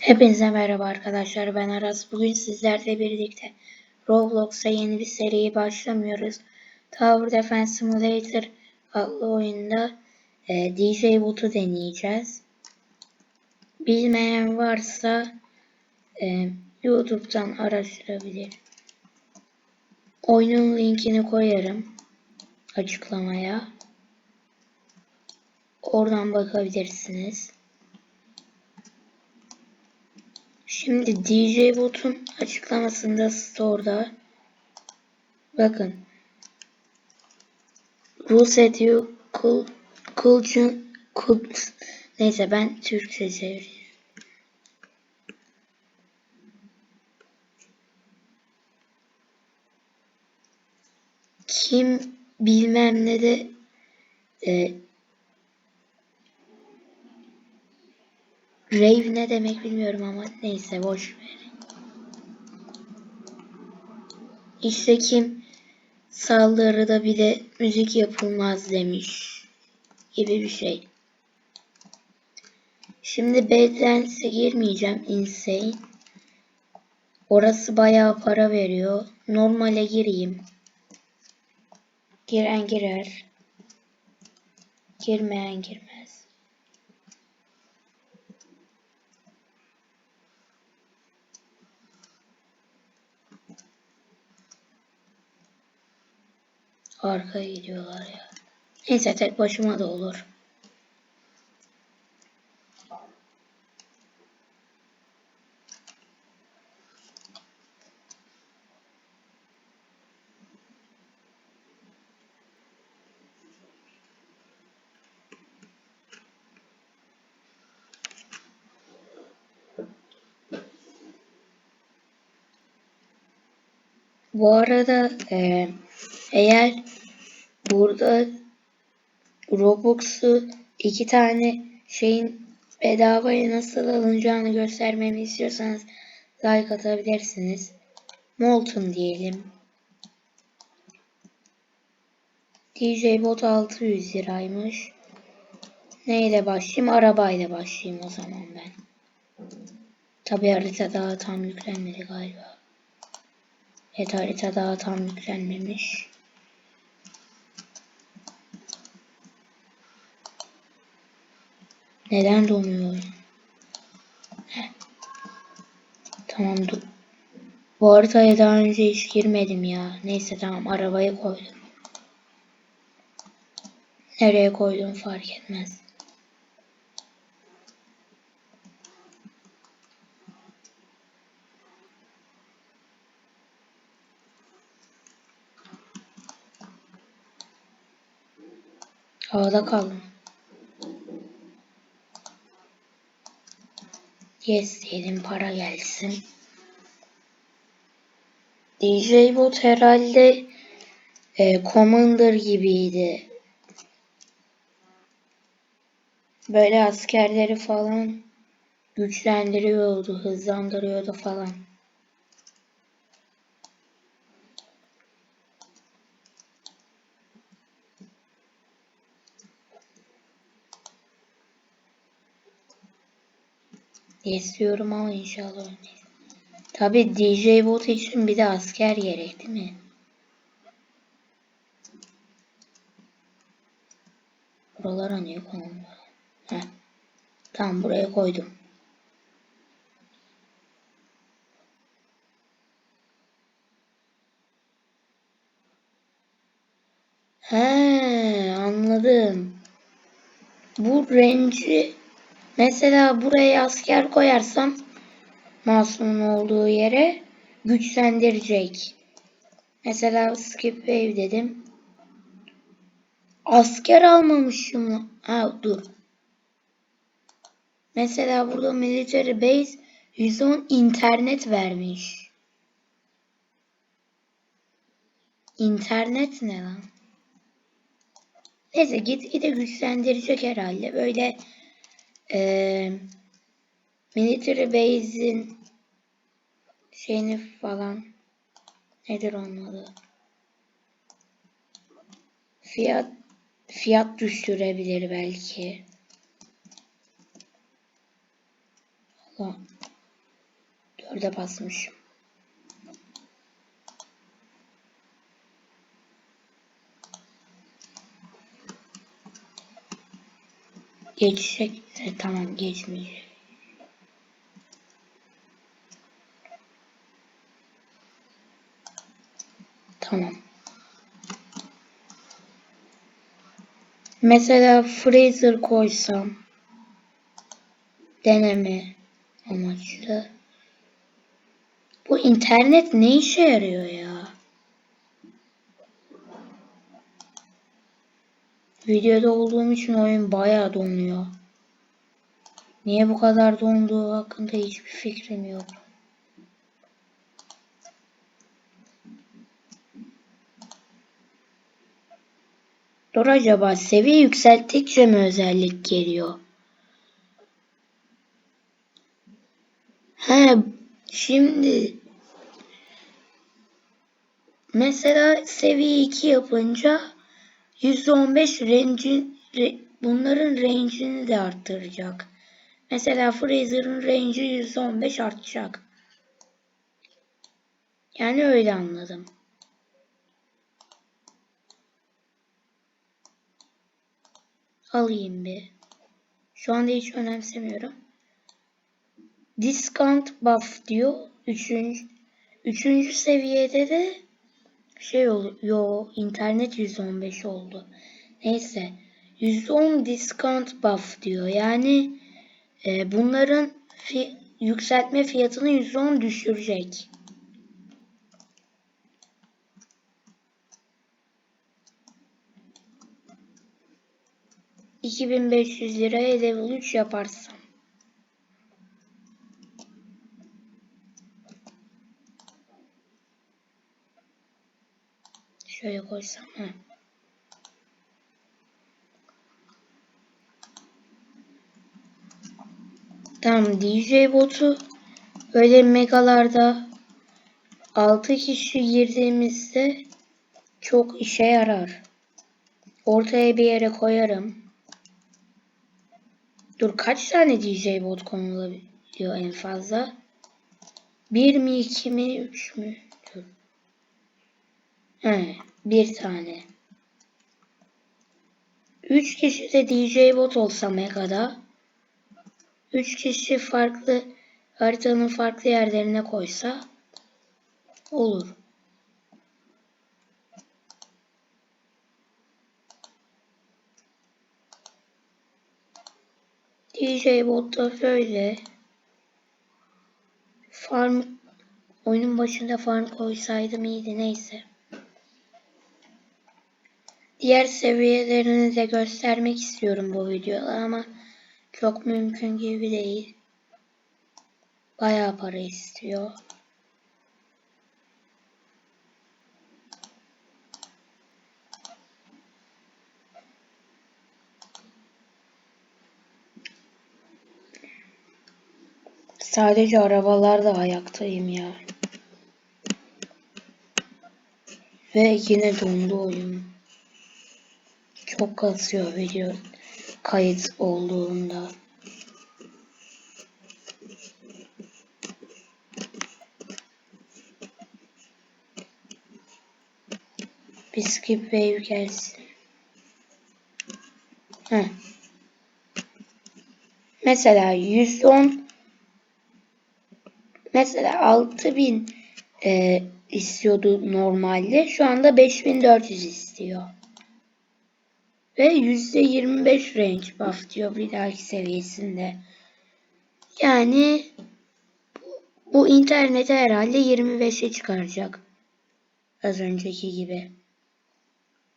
Hepinize merhaba arkadaşlar ben Aras. Bugün sizlerle birlikte Roblox'a yeni bir seriye başlamıyoruz. Tower Defense Simulator adlı oyunda e, DJ Bot'u deneyeceğiz. Bilmeyen varsa e, YouTube'dan araştırabilir. Oyunun linkini koyarım açıklamaya. Oradan bakabilirsiniz. Şimdi DJ Bot'un açıklamasında store'da bakın Rules you cool cool cool neyse ben Türkçe çevireyim. Kim bilmem ne de e, Rave ne demek bilmiyorum ama neyse boş ver. İşte kim saldırıda bile müzik yapılmaz demiş gibi bir şey. Şimdi Bedlands'e girmeyeceğim. Insane. Orası bayağı para veriyor. Normale gireyim. Giren girer. Girmeyen girmez. Arkaya gidiyorlar ya. Neyse tek başıma da olur. Bu arada eğer burada Robux'u iki tane şeyin bedavaya nasıl alınacağını göstermemi istiyorsanız like atabilirsiniz. Molten diyelim. DJ Bot 600 liraymış. Neyle başlayayım? Arabayla başlayayım o zaman ben. Tabi harita daha tam yüklenmedi galiba. Evet harita daha tam yüklenmemiş. Neden donuyor? Tamam dur. Bu haritaya daha önce hiç girmedim ya. Neyse tamam arabayı koydum. Nereye koydum fark etmez. Havada kaldım. Yes para gelsin. DJ Bot herhalde e, Commander gibiydi. Böyle askerleri falan güçlendiriyordu, hızlandırıyordu falan. İstiyorum ama inşallah ölmeyiz. Tabi DJ bot için bir de asker gerek değil mi? Buralara niye konuldu? Heh. Tamam buraya koydum. He anladım. Bu renci Mesela buraya asker koyarsam masumun olduğu yere güçlendirecek. Mesela skip wave dedim. Asker almamışım. Ha dur. Mesela burada military base 110 internet vermiş. İnternet ne lan? Neyse git gide güçlendirecek herhalde. Böyle e, military base'in şeyini falan nedir onun adı? Fiyat fiyat düşürebilir belki. Allah. Dörde basmışım. Geçecek. E, tamam geçmeyecek. Tamam. Mesela freezer koysam deneme amaçlı. Bu internet ne işe yarıyor ya? Videoda olduğum için oyun bayağı donuyor. Niye bu kadar donduğu hakkında hiçbir fikrim yok. Dur acaba seviye yükselttikçe mi özellik geliyor? He şimdi mesela seviye 2 yapınca %15 range, bunların range'ini de arttıracak. Mesela Fraser'ın range'i %15 artacak. Yani öyle anladım. Alayım bir. Şu anda hiç önemsemiyorum. Discount buff diyor. Üçüncü, üçüncü seviyede de şey oluyor. internet 115 oldu. Neyse. %10 discount buff diyor. Yani e, bunların fi yükseltme fiyatını %10 düşürecek. ...2500 liraya level 3 yaparsam. Şöyle koysam. Heh. Tamam DJ botu öyle megalarda 6 kişi girdiğimizde çok işe yarar. Ortaya bir yere koyarım. Dur kaç tane DJ bot konulabiliyor en fazla? 1 mi 2 mi 3 mü? Dur. He, bir tane. 3 kişi de DJ bot olsa Mega'da 3 kişi farklı haritanın farklı yerlerine koysa olur. DJ botta böyle farm oyunun başında farm koysaydım iyiydi neyse. Diğer seviyelerini de göstermek istiyorum bu videoda ama çok mümkün gibi değil. Bayağı para istiyor. Sadece arabalarda ayaktayım ya. Ve yine dondu oyun. Çok kasıyor video kayıt olduğunda. Bir skip wave gelsin. Heh. Mesela 110 mesela 6000 e, istiyordu normalde. Şu anda 5400 istiyor. Ve %25 range buff diyor bir dahaki seviyesinde. Yani bu, internete herhalde 25'e çıkaracak. Az önceki gibi.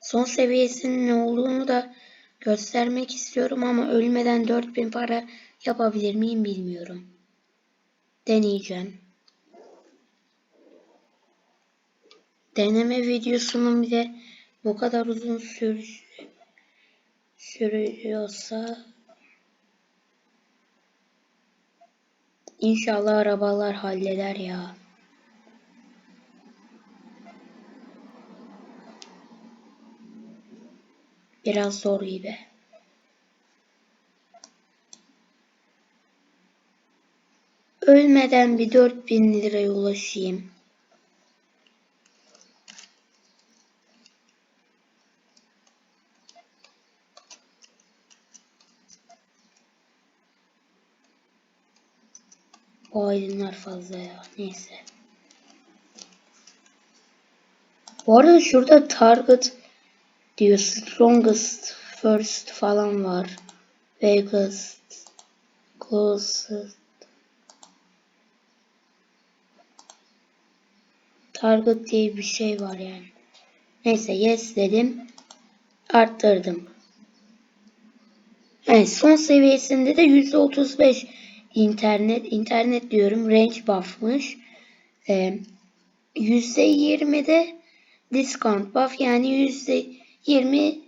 Son seviyesinin ne olduğunu da göstermek istiyorum ama ölmeden 4000 para yapabilir miyim bilmiyorum. Deneyeceğim. Deneme videosunun bile bu kadar uzun sür sürüyorsa inşallah arabalar halleder ya. Biraz zor gibi. Ölmeden bir 4000 liraya ulaşayım. Aydınlar fazla ya. Neyse. Bu arada şurada target diyor. Strongest first falan var. Weakest. Closest. Target diye bir şey var yani. Neyse yes dedim. Arttırdım. Evet son seviyesinde de %35 internet internet diyorum range buff'mış. Ee, %20'de discount buff yani %20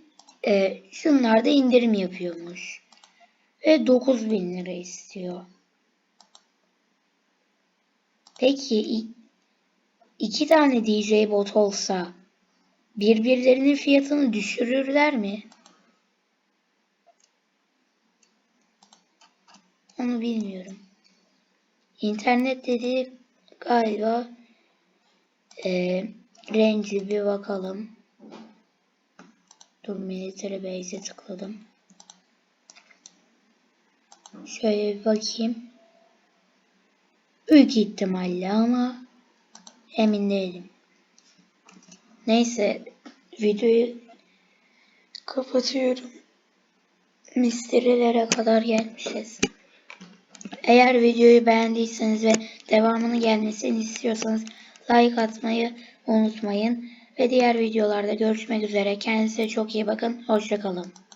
e, şunlarda indirim yapıyormuş. Ve 9000 lira istiyor. Peki iki tane DJ bot olsa birbirlerinin fiyatını düşürürler mi? Onu bilmiyorum. İnternet dedi galiba e, range'i bir bakalım. Dur military base'e tıkladım. Şöyle bir bakayım. Büyük ihtimalle ama emin değilim. Neyse videoyu kapatıyorum. Misterilere kadar gelmişiz. Eğer videoyu beğendiyseniz ve devamını gelmesini istiyorsanız like atmayı unutmayın. Ve diğer videolarda görüşmek üzere. Kendinize çok iyi bakın. Hoşçakalın.